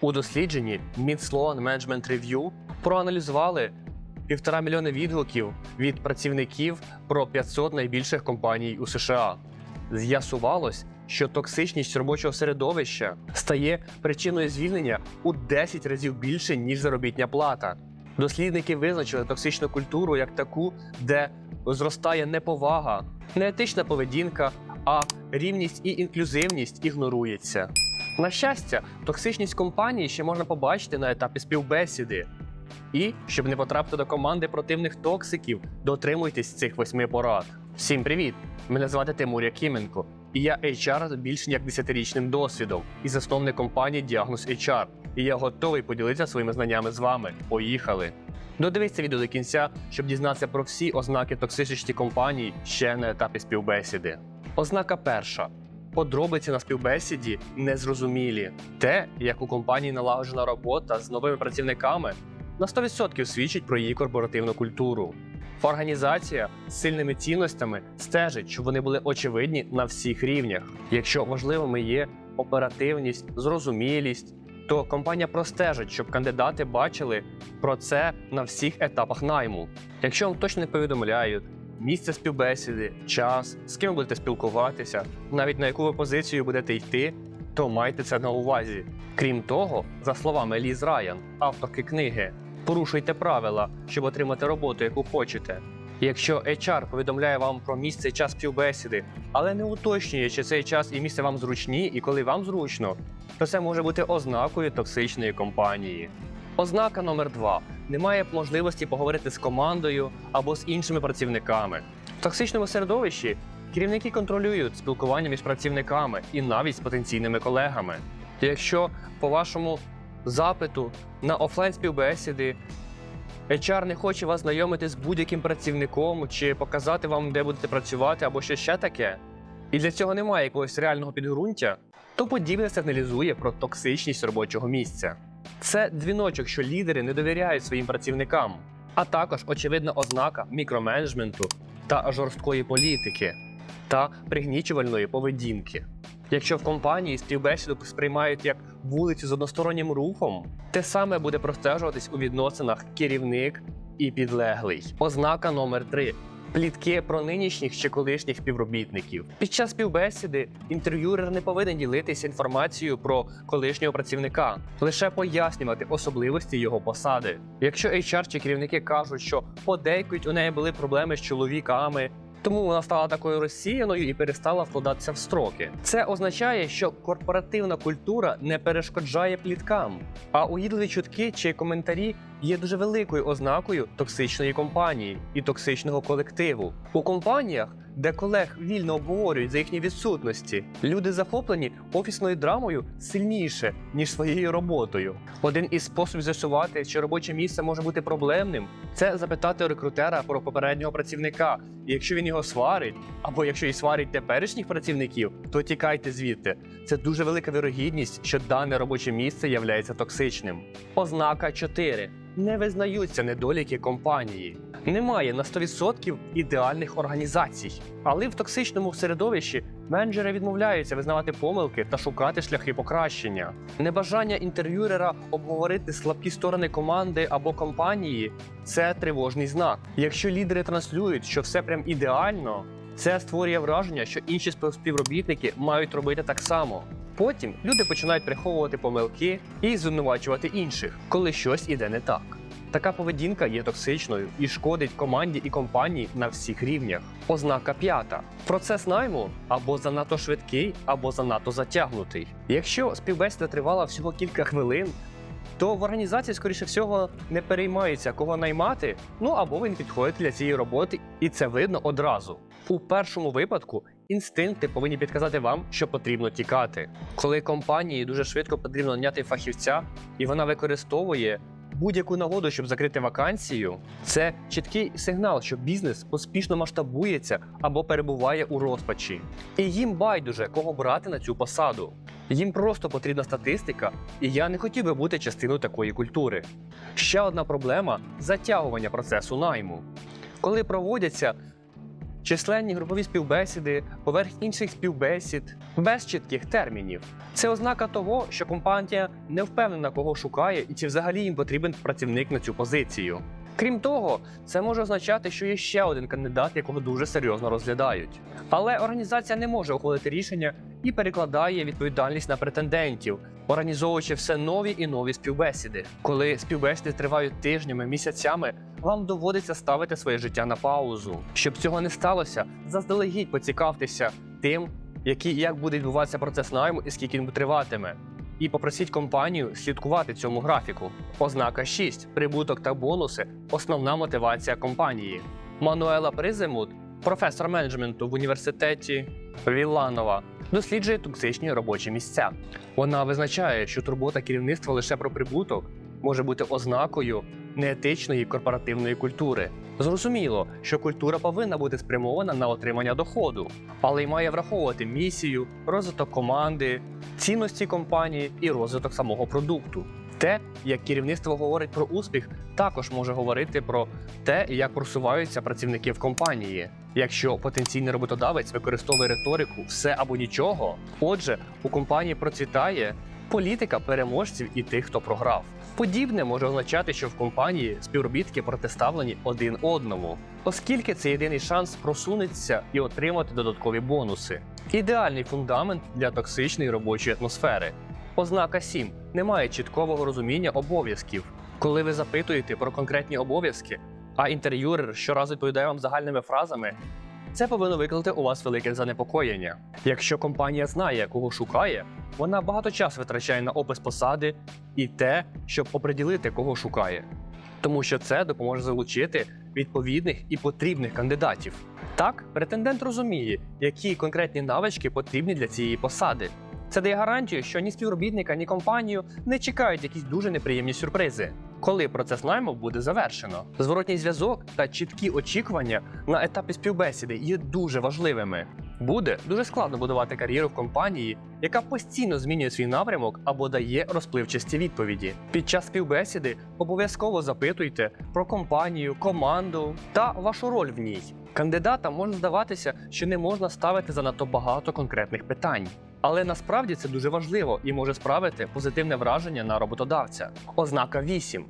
У дослідженні Mid-Sloan Management Review проаналізували півтора мільйони відгуків від працівників про 500 найбільших компаній у США. З'ясувалось, що токсичність робочого середовища стає причиною звільнення у 10 разів більше, ніж заробітня плата. Дослідники визначили токсичну культуру як таку, де зростає неповага, неетична поведінка, а рівність і інклюзивність ігнорується. На щастя, токсичність компанії ще можна побачити на етапі співбесіди. І щоб не потрапити до команди противних токсиків, дотримуйтесь цих восьми порад. Всім привіт! Мене звати Тимур Якименко, і я HR з більш як 10-річним досвідом і засновник компанії Діагноз HR. І я готовий поділитися своїми знаннями з вами. Поїхали! Додивіться відео до кінця, щоб дізнатися про всі ознаки токсичності компанії ще на етапі співбесіди. Ознака перша. Подробиці на співбесіді незрозумілі. Те, як у компанії налагоджена робота з новими працівниками, на 100% свідчить про її корпоративну культуру. Організація з сильними цінностями стежить, щоб вони були очевидні на всіх рівнях. Якщо важливими є оперативність, зрозумілість, то компанія простежить, щоб кандидати бачили про це на всіх етапах найму. Якщо вам точно не повідомляють місце співбесіди, час, з ким будете спілкуватися, навіть на яку ви позицію будете йти, то майте це на увазі. Крім того, за словами Ліз Райан, авторки книги, порушуйте правила, щоб отримати роботу, яку хочете. Якщо HR повідомляє вам про місце і час співбесіди, але не уточнює, чи цей час і місце вам зручні і коли вам зручно, то це може бути ознакою токсичної компанії. Ознака номер два: немає можливості поговорити з командою або з іншими працівниками. В токсичному середовищі керівники контролюють спілкування між працівниками і навіть з потенційними колегами. Якщо по вашому запиту на офлайн співбесіди HR не хоче вас знайомити з будь-яким працівником чи показати вам, де будете працювати, або що ще таке, і для цього немає якогось реального підґрунтя, то подібне сигналізує про токсичність робочого місця. Це дзвіночок, що лідери не довіряють своїм працівникам, а також очевидна ознака мікроменеджменту та жорсткої політики та пригнічувальної поведінки. Якщо в компанії співбесіду сприймають як вулицю з одностороннім рухом, те саме буде простежуватись у відносинах керівник і підлеглий. Ознака номер 3 Плітки про нинішніх чи колишніх співробітників. Під час співбесіди інтерв'юер не повинен ділитися інформацією про колишнього працівника, лише пояснювати особливості його посади. Якщо HR чи керівники кажуть, що подейкують у неї були проблеми з чоловіками, тому вона стала такою розсіяною і перестала вкладатися в строки. Це означає, що корпоративна культура не перешкоджає пліткам, а уїдливі чутки чи коментарі є дуже великою ознакою токсичної компанії і токсичного колективу. У компаніях, де колег вільно обговорюють за їхні відсутності, люди захоплені офісною драмою сильніше ніж своєю роботою. Один із способів з'ясувати, чи робоче місце може бути проблемним, це запитати рекрутера про попереднього працівника. І якщо він його сварить, або якщо і сварить теперішніх працівників, то тікайте звідти. Це дуже велика вірогідність, що дане робоче місце являється токсичним. Ознака 4. Не визнаються недоліки компанії. Немає на 100% ідеальних організацій, але в токсичному середовищі менеджери відмовляються визнавати помилки та шукати шляхи покращення. Небажання інтерв'юрера обговорити слабкі сторони команди або компанії це тривожний знак. Якщо лідери транслюють, що все прям ідеально, це створює враження, що інші співробітники мають робити так само. Потім люди починають приховувати помилки і звинувачувати інших, коли щось іде не так. Така поведінка є токсичною і шкодить команді і компанії на всіх рівнях. Ознака п'ята: процес найму або занадто швидкий, або занадто затягнутий. Якщо співбесіда тривала всього кілька хвилин, то в організації, скоріше всього, не переймаються, кого наймати, ну або ви не підходите для цієї роботи, і це видно одразу. У першому випадку інстинкти повинні підказати вам, що потрібно тікати. Коли компанії дуже швидко потрібно наняти фахівця, і вона використовує будь-яку нагоду, щоб закрити вакансію, це чіткий сигнал, що бізнес поспішно масштабується або перебуває у розпачі. І їм байдуже, кого брати на цю посаду. Їм просто потрібна статистика, і я не хотів би бути частиною такої культури. Ще одна проблема затягування процесу найму. Коли проводяться численні групові співбесіди, поверх інших співбесід, без чітких термінів. Це ознака того, що компанія не впевнена, кого шукає і чи взагалі їм потрібен працівник на цю позицію. Крім того, це може означати, що є ще один кандидат, якого дуже серйозно розглядають. Але організація не може ухвалити рішення і перекладає відповідальність на претендентів, організовуючи все нові і нові співбесіди. Коли співбесіди тривають тижнями, місяцями, вам доводиться ставити своє життя на паузу. Щоб цього не сталося, заздалегідь поцікавтеся тим, який як буде відбуватися процес найму і скільки він триватиме. І попросіть компанію слідкувати цьому графіку. Ознака 6. Прибуток та бонуси основна мотивація компанії. Мануела Приземут, професор менеджменту в університеті Віланова, досліджує токсичні робочі місця. Вона визначає, що турбота керівництва лише про прибуток може бути ознакою неетичної корпоративної культури. Зрозуміло, що культура повинна бути спрямована на отримання доходу, але й має враховувати місію, розвиток команди, цінності компанії і розвиток самого продукту. Те, як керівництво говорить про успіх, також може говорити про те, як просуваються працівники в компанії. Якщо потенційний роботодавець використовує риторику все або нічого, отже, у компанії процвітає політика переможців і тих, хто програв. Подібне може означати, що в компанії співробітки протиставлені один одному, оскільки це єдиний шанс просунутися і отримати додаткові бонуси. Ідеальний фундамент для токсичної робочої атмосфери. Ознака 7. Немає чіткого розуміння обов'язків. Коли ви запитуєте про конкретні обов'язки, а інтерв'юер щоразу відповідає вам загальними фразами, це повинно викликати у вас велике занепокоєння. Якщо компанія знає, кого шукає, вона багато часу витрачає на опис посади і те, щоб оприділити, кого шукає. Тому що це допоможе залучити відповідних і потрібних кандидатів. Так, претендент розуміє, які конкретні навички потрібні для цієї посади. Це дає гарантію, що ні співробітника, ні компанію не чекають якісь дуже неприємні сюрпризи. Коли процес найму буде завершено, зворотній зв'язок та чіткі очікування на етапі співбесіди є дуже важливими. Буде дуже складно будувати кар'єру в компанії, яка постійно змінює свій напрямок або дає розпливчасті відповіді. Під час співбесіди обов'язково запитуйте про компанію, команду та вашу роль в ній. Кандидатам може здаватися, що не можна ставити занадто багато конкретних питань. Але насправді це дуже важливо і може справити позитивне враження на роботодавця. Ознака 8.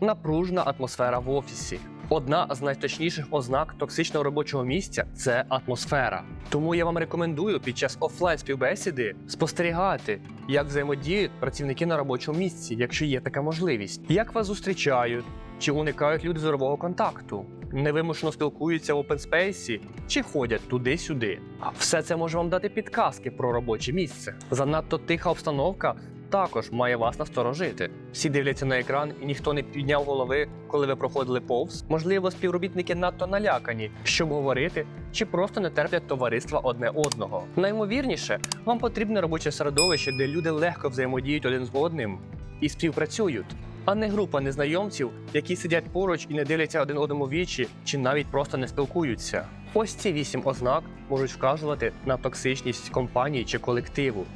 Напружена атмосфера в офісі. Одна з найточніших ознак токсичного робочого місця це атмосфера. Тому я вам рекомендую під час офлайн співбесіди спостерігати, як взаємодіють працівники на робочому місці, якщо є така можливість, як вас зустрічають, чи уникають люди зорового контакту, невимушено спілкуються в опенспейсі чи ходять туди-сюди. Все це може вам дати підказки про робоче місце. Занадто тиха обстановка також має вас насторожити. Всі дивляться на екран, і ніхто не підняв голови, коли ви проходили повз. Можливо, співробітники надто налякані, щоб говорити, чи просто не терплять товариства одне одного. Наймовірніше, вам потрібне робоче середовище, де люди легко взаємодіють один з одним і співпрацюють. А не група незнайомців, які сидять поруч і не дивляться один одному вічі, чи навіть просто не спілкуються. Ось ці вісім ознак можуть вказувати на токсичність компанії чи колективу.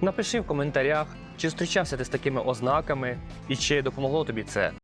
Напиши в коментарях, чи зустрічався ти з такими ознаками і чи допомогло тобі це.